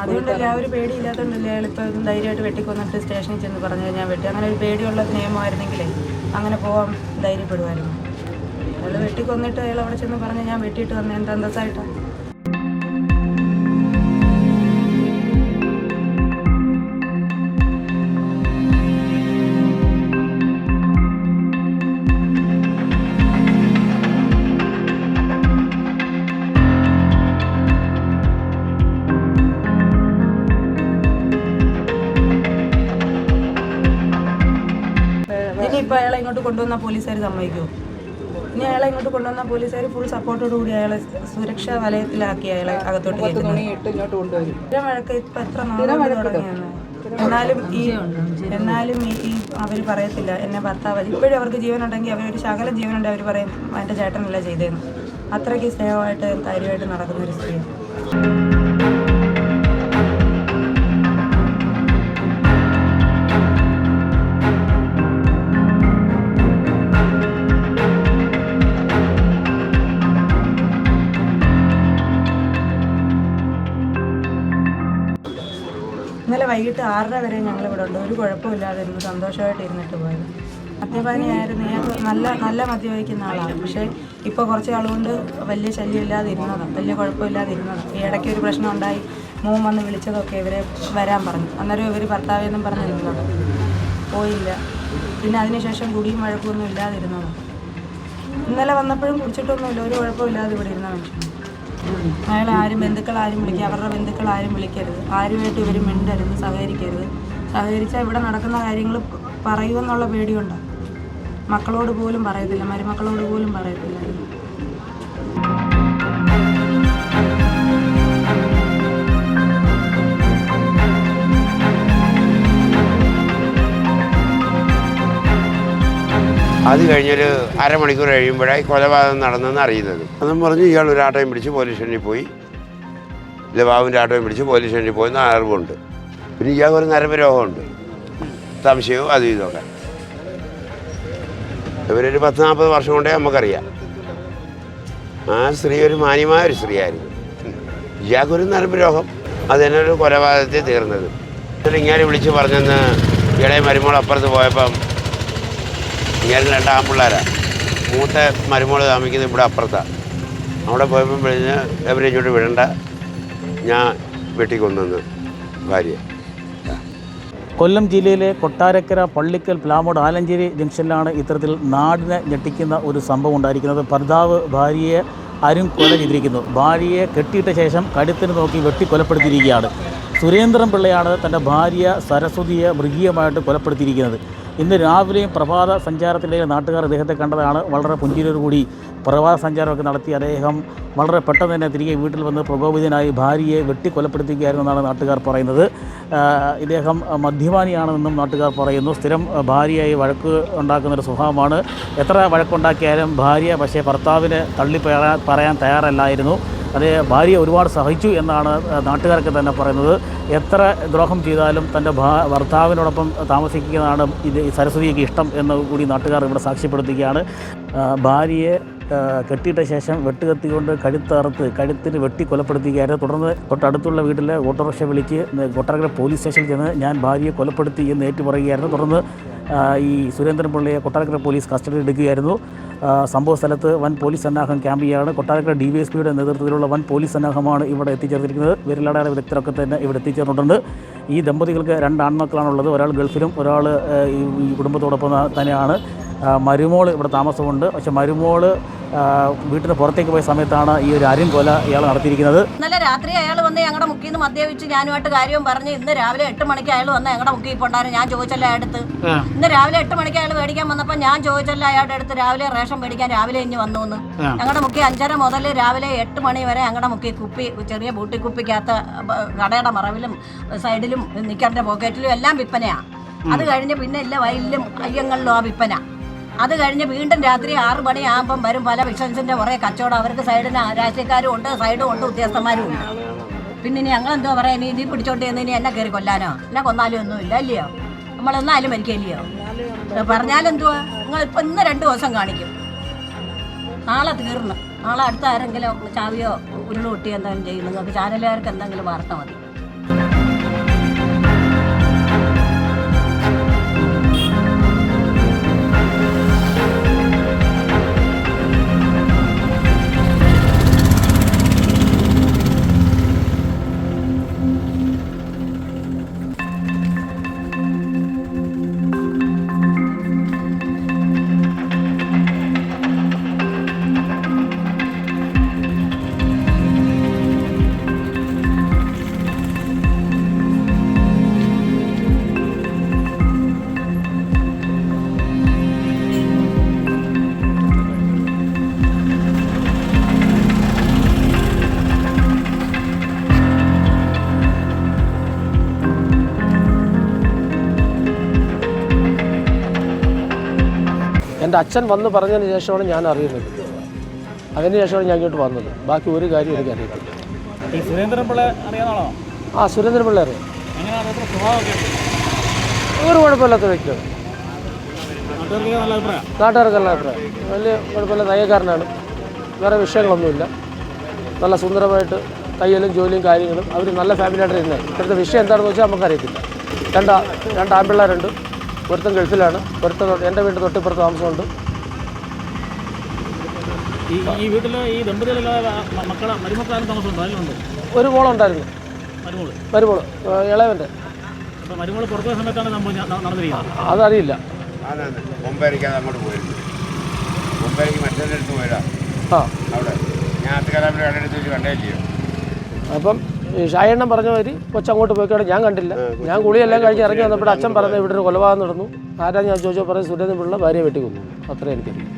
അതുകൊണ്ടല്ലേ ആ ഒരു പേടി പേടിയില്ലാത്തതുകൊണ്ടല്ലേ അയാൾ ഇപ്പോൾ ധൈര്യമായിട്ട് വെട്ടിക്കൊന്നിട്ട് സ്റ്റേഷനിൽ ചെന്ന് പറഞ്ഞു ഞാൻ വെട്ടി. അങ്ങനെ ഒരു പേടിയുള്ള നിയമമായിരുന്നെങ്കിലേ അങ്ങനെ പോകാൻ ധൈര്യപ്പെടുമായിരുന്നു അയാൾ വെട്ടിക്കൊന്നിട്ട് അയാൾ അവിടെ ചെന്ന് പറഞ്ഞു ഞാൻ വെട്ടിയിട്ട് വന്ന. എന്താ അന്തസ്സായിട്ടാണ് കൊണ്ടുവന്ന പോലീസുകാർ സമ്മതിക്കുമോ ഇനി അയാളെ ഇങ്ങോട്ട് കൊണ്ടുവന്ന പോലീസുകാർ ഫുൾ സപ്പോർട്ടോട് കൂടി അയാളെ സുരക്ഷാ വലയത്തിലാക്കി അയാളെ അകത്തോട്ട് സ്ഥിരം വഴക്ക് ഇപ്പം എത്ര നാളെ തുടങ്ങിയാണ് എന്നാലും ഈ എന്നാലും ഈ അവർ പറയത്തില്ല. എന്നെ ഭർത്താവ് ഇപ്പോഴും അവർക്ക് ജീവനുണ്ടെങ്കിൽ അവരൊരു ശകലം ജീവനുണ്ടെങ്കിൽ അവർ പറയും എന്റെ ചേട്ടനല്ല ചെയ്തതെന്ന്. അത്രയ്ക്ക് സ്നേഹമായിട്ട് കാര്യമായിട്ട് നടക്കുന്ന ഒരു സ്ത്രീയാണ്. വൈകിട്ട് ആറര വരെ ഞങ്ങൾ ഇവിടെ ഉണ്ട്. ഒരു കുഴപ്പമില്ലാതെ ഇരുന്ന് സന്തോഷമായിട്ട് ഇരുന്നിട്ട് പോയത്. മദ്യപാനിയായിരുന്നു. ഞാൻ നല്ല നല്ല മദ്യപിക്കുന്ന ആളാണ്. പക്ഷേ ഇപ്പോൾ കുറച്ച് ആളുകൊണ്ട് വലിയ ശല്യം ഇല്ലാതെ ഇരുന്നതാണ് വലിയ കുഴപ്പമില്ലാതെ ഇരുന്നത്. ഈ ഇടയ്ക്ക് ഒരു പ്രശ്നം ഉണ്ടായി. മോൻ വന്ന് വിളിച്ചതൊക്കെ ഇവരെ വരാൻ പറഞ്ഞു. അന്നേരം ഇവർ ഭർത്താവെന്നും പറഞ്ഞിരുന്നത് പോയില്ല. പിന്നെ അതിനുശേഷം കുടിയും വഴക്കൊന്നും ഇല്ലാതിരുന്നതാണ് ഇന്നലെ വന്നപ്പോഴും കുടിച്ചിട്ടൊന്നുമില്ല. ഒരു കുഴപ്പമില്ലാതെ ഇവിടെ ഇരുന്ന മനുഷ്യൻ. അയാളെ ആരും ബന്ധുക്കൾ ആരും വിളിക്കുക അവരുടെ ബന്ധുക്കൾ ആരും വിളിക്കരുത്. ആരുമായിട്ട് ഇവർ മിണ്ടരുത് സഹകരിക്കരുത്. സഹകരിച്ചാൽ ഇവിടെ നടക്കുന്ന കാര്യങ്ങൾ പറയുമെന്നുള്ള പേടിയുണ്ടാവും മക്കളോട് പോലും പറയത്തില്ല മരുമക്കളോട് പോലും പറയത്തില്ല. അത് കഴിഞ്ഞൊരു അരമണിക്കൂർ കഴിയുമ്പോഴായി കൊലപാതകം നടന്നെന്ന് അറിയുന്നത്. അതും പറഞ്ഞ് ഇയാൾ ഒരു ആട്ടോയും പിടിച്ച് പോലീസ് സ്റ്റേഷനിൽ പോയി. ഇല്ല ബാബുവിന്റെ ആട്ടോയും പിടിച്ച് പോലീസ് സ്റ്റേഷനിൽ പോയി എന്ന അറിവുണ്ട്. പിന്നെ ഇയാൾക്ക് ഒരു നരമരോഗമുണ്ട് രോഗമുണ്ട് സംശയവും അതും ഇതൊക്കെ ഇവരൊരു പത്ത് നാൽപ്പത് വർഷം കൊണ്ടേ നമുക്കറിയാം. ആ സ്ത്രീ ഒരു മാന്യമായ ഒരു സ്ത്രീയായിരുന്നു. ഇയാൾക്കൊരു നരമ്പ് രോഗം അത് തന്നെ ഒരു കൊലപാതകത്തിൽ തീർന്നത്. ഇങ്ങനെ വിളിച്ച് പറഞ്ഞെന്ന് ഇളയ മരുമോൾ അപ്പുറത്ത് പോയപ്പം ഇങ്ങനെ രണ്ട് ആൺപിള്ളേരാണ് മൂത്ത മരുമോൾ താമസിക്കുന്നത് ഇവിടെ അപ്പുറത്താണ് അവിടെ പോയപ്പം വിളിഞ്ഞ് എവരെ വിടണ്ട. ഞാൻ വെട്ടി വെട്ടിക്കൊന്നെന്ന് ഭാര്യ. കൊല്ലം ജില്ലയിലെ കൊട്ടാരക്കര പള്ളിക്കൽ പ്ലാമോട് ആലഞ്ചേരി ജംഗ്ഷനിലാണ് ഇത്തരത്തിൽ നാടിനെ ഞെട്ടിക്കുന്ന ഒരു സംഭവം ഉണ്ടായിരിക്കുന്നത്. ഭർത്താവ് ഭാര്യയെ അരും കൊല ചെയ്തിരിക്കുന്നു. ഭാര്യയെ കെട്ടിയിട്ട ശേഷം കടുത്തിന് നോക്കി വെട്ടി കൊലപ്പെടുത്തിയിരിക്കുകയാണ്. സുരേന്ദ്രൻ പിള്ളയാണ് തന്റെ ഭാര്യ സരസ്വതിയെ മൃഗീയമായിട്ട് കൊലപ്പെടുത്തിയിരിക്കുന്നത്. ഇന്ന് രാവിലെയും പ്രഭാത സഞ്ചാരത്തിലേക്ക് നാട്ടുകാർ അദ്ദേഹത്തെ കണ്ടതാണ്. വളരെ പുഞ്ചിരിയോടുകൂടി പ്രഭാത സഞ്ചാരമൊക്കെ നടത്തി അദ്ദേഹം വളരെ പെട്ടെന്ന് തന്നെ തിരികെ വീട്ടിൽ വന്ന് പ്രകോപിതനായി ഭാര്യയെ വെട്ടി കൊലപ്പെടുത്തുകയായിരുന്നു എന്നാണ് നാട്ടുകാർ പറയുന്നത്. ഇദ്ദേഹം മദ്യപാനിയാണെന്നും നാട്ടുകാർ പറയുന്നു. സ്ഥിരം ഭാര്യയായി വഴക്ക് ഉണ്ടാക്കുന്ന ഒരു സ്വഭാവമാണ്. എത്ര വഴക്കുണ്ടാക്കിയാലും ഭാര്യ പക്ഷേ ഭർത്താവിന് തള്ളി പറയാൻ തയ്യാറല്ലായിരുന്നു. അത് ഭാര്യ ഒരുപാട് സഹിച്ചു എന്നാണ് നാട്ടുകാരൊക്കെ തന്നെ പറയുന്നത്. എത്ര ദ്രോഹം ചെയ്താലും തന്റെ ഭർത്താവിനോടൊപ്പം താമസിക്കുന്നതാണ് ഇത് സരസ്വതിക്ക് ഇഷ്ടം എന്ന് കൂടി നാട്ടുകാർ ഇവിടെ സാക്ഷ്യപ്പെടുത്തുകയാണ്. ഭാര്യയെ കെട്ടിയിട്ട ശേഷം വെട്ടുകത്തി കൊണ്ട് കഴുത്തറുത്ത് കഴുത്തിന് വെട്ടി കൊലപ്പെടുത്തുകയായിരുന്നു. തുടർന്ന് തൊട്ടടുത്തുള്ള വീട്ടിലെ ഓട്ടോറിക്ഷ വിളിച്ച് കൊട്ടാരക്കര പോലീസ് സ്റ്റേഷനിൽ ചെന്ന് ഞാൻ ഭാര്യയെ കൊലപ്പെടുത്തി എന്ന് ഏറ്റുപറയുകയായിരുന്നു. തുടർന്ന് ഈ സുരേന്ദ്രൻ പിള്ളയെ കൊട്ടാരക്കര പോലീസ് കസ്റ്റഡിയിൽ എടുക്കുകയായിരുന്നു. സംഭവ സ്ഥലത്ത് വൻ പോലീസ് സന്നാഹം ക്യാമ്പ് ചെയ്യുകയാണ്. കൊട്ടാരക്കര ഡി വി എസ് പിയുടെ നേതൃത്വത്തിലുള്ള വൻ പോലീസ് സന്നാഹമാണ് ഇവിടെ എത്തിച്ചേർന്നിരിക്കുന്നത്. വിരലടയാള വിദഗ്ധരൊക്കെ തന്നെ ഇവിടെ എത്തിച്ചേർന്നിട്ടുണ്ട്. ഈ ദമ്പതികൾക്ക് രണ്ട് ആൺമക്കളാണുള്ളത്. ഒരാൾ ഗൾഫിലും ഒരാൾ ഈ ഈ കുടുംബത്തോടൊപ്പം തന്നെയാണ്. മരുമോൾ ഇവിടെ താമസമുണ്ട്. പക്ഷെ മരുമോൾ വീട്ടിന് പുറത്തേക്ക് പോയ സമയത്താണ് ഈ ഒരു ആര്യം കൊല ഇയാൾ നടത്തിയിരിക്കുന്നത്. ഇന്നലെ രാത്രി അയാൾ വന്ന് ഞങ്ങളുടെ മുക്കിൽ നിന്ന് മദ്യപിച്ച് ഞാനുമായിട്ട് കാര്യവും പറഞ്ഞ് ഇന്ന് രാവിലെ എട്ട് മണിക്ക് അയാൾ വന്ന് ഞങ്ങളുടെ മുക്കിൽ പോണ്ടായിരുന്നു ഞാൻ ചോദിച്ചല്ല അയാളുടെ ഇന്ന് രാവിലെ എട്ട് മണിക്ക് അയാൾ മേടിക്കാൻ വന്നപ്പോൾ ഞാൻ ചോദിച്ചല്ല അയാളുടെ അടുത്ത് രാവിലെ റേഷൻ മേടിക്കാൻ രാവിലെ ഇഞ്ഞ് വന്നു എന്ന് ഞങ്ങളുടെ മുക്കി അഞ്ചര മുതൽ രാവിലെ എട്ട് മണി വരെ ഞങ്ങളുടെ മുക്കി കുപ്പി ചെറിയ ബൂട്ടി കുപ്പിക്കകത്ത് ബ- കടയുടെ മറവിലും സൈഡിലും നിക്കറിന്റെ പോക്കറ്റിലും എല്ലാം വിൽപ്പനയാണ് അത് കഴിഞ്ഞ് പിന്നെ എല്ലാ വയലിലും അയ്യങ്ങളിലും ആ വിൽപ്പന അത് കഴിഞ്ഞ് വീണ്ടും രാത്രി ആറ് മണിയാകുമ്പം വരും പല ബിസിനസിന്റെ കുറേ കച്ചവടം. അവർക്ക് സൈഡിന് രാഷ്ട്രീയക്കാരും ഉണ്ട് സൈഡും ഉണ്ട് ഉദ്യോഗസ്ഥന്മാരും ഉണ്ട്. പിന്നെ ഇനി ഞങ്ങൾ എന്തോ പറയാ ഇനി നീ പിടിച്ചോണ്ട് ചെന്ന് ഇനി എന്നെ കയറി കൊല്ലാനോ? എന്നെ കൊന്നാലും ഒന്നും ഇല്ല അല്ലയോ നമ്മൾ എന്നാലും മരിക്കില്ലയോ പറഞ്ഞാലെന്തുവാ? നിങ്ങൾ ഇപ്പൊ ഇന്ന് രണ്ട് ദിവസം കാണിക്കും. നാളെ തീർന്നു. നാളെ അടുത്ത ആരെങ്കിലും ചാവിയോ ഉരുൾ പൊട്ടി എന്തെങ്കിലും ചെയ്യുന്നു. നിങ്ങൾക്ക് ചാനലുകാർക്ക് എന്തെങ്കിലും വാർത്ത മതി. എന്റെ അച്ഛൻ വന്ന് പറഞ്ഞതിന് ശേഷമാണ് ഞാൻ അറിയുന്നത്. അതിന് ശേഷമാണ് ഞാൻ ഇങ്ങോട്ട് വന്നത്. ബാക്കി ഒരു കാര്യം എനിക്ക് അറിയത്തില്ല ഈ സുരേന്ദ്രൻപിള്ള അറിയാതാണോ ആ സുരേന്ദ്രൻ പിള്ള അറിയാം. ഒരു കുഴപ്പമില്ലാത്ത വ്യക്തിയാണ്. നാട്ടുകാർക്ക് നല്ല അഭിപ്രായം. വലിയ കുഴപ്പമില്ല തയ്യക്കാരനാണ് വേറെ വിഷയങ്ങളൊന്നുമില്ല. നല്ല സുന്ദരമായിട്ട് തയ്യലും ജോലിയും കാര്യങ്ങളും. അവർ നല്ല ഫാമിലിയായിട്ട് ഇരുന്നത്. ഇപ്പോഴത്തെ വിഷയം എന്താണെന്ന് വെച്ചാൽ നമുക്കറിയത്തില്ല. രണ്ട് രണ്ട് ആൺപിള്ളേരുണ്ട്. ഒരുത്തൻ ഗൾഫിലാണ് ഒരുത്തൻ എന്റെ വീട്ടിൽ തൊട്ടിപ്പുറത്ത് താമസമുണ്ട്. ഈ വീട്ടിൽ ഈ ദമ്പതികളില്ലാതെ മ- മക്കളെ മരുമക്കളാരും താമസമുണ്ടോ? അതിലുണ്ട് ഒരു മോളുണ്ടായിരുന്നു. മരുമോൾ? മരുമോൾ ഇളയവന്റെ അപ്പോൾ മരുമോൾ പുറത്തുപോയ സമയത്താണ് നമ്മൾ നടന്നിരിക്കുന്നത്. അതറിയില്ല. അങ്ങോട്ട് പോയിരുന്നു. പോയതാ. ആ. അവിടെ. ഞാൻ അത്തുകാലാപ്പിൽ കണ്ടെടുത്ത് വെച്ച് കണ്ടേ ചെയ്യും അപ്പം ഈ ഷായണ്ണൻ പറഞ്ഞ മാതിരി കൊച്ചങ്ങോട്ട് പോയിക്കോട്ടെ. ഞാൻ കണ്ടില്ല. ഞാൻ കുളിയെല്ലാം കഴിഞ്ഞ് ഇറങ്ങി വന്നപ്പോൾ അച്ഛൻ പറഞ്ഞ ഇവിടെ ഒരു കൊലപാതകം നടന്നു. ആരാ ഞാൻ ചോദിച്ചാൽ പറയും സുരേന്ദ്രൻ പിള്ള ഭാര്യയെ വെട്ടിക്കൊന്നു. അത്രേ എനിക്കറിയാം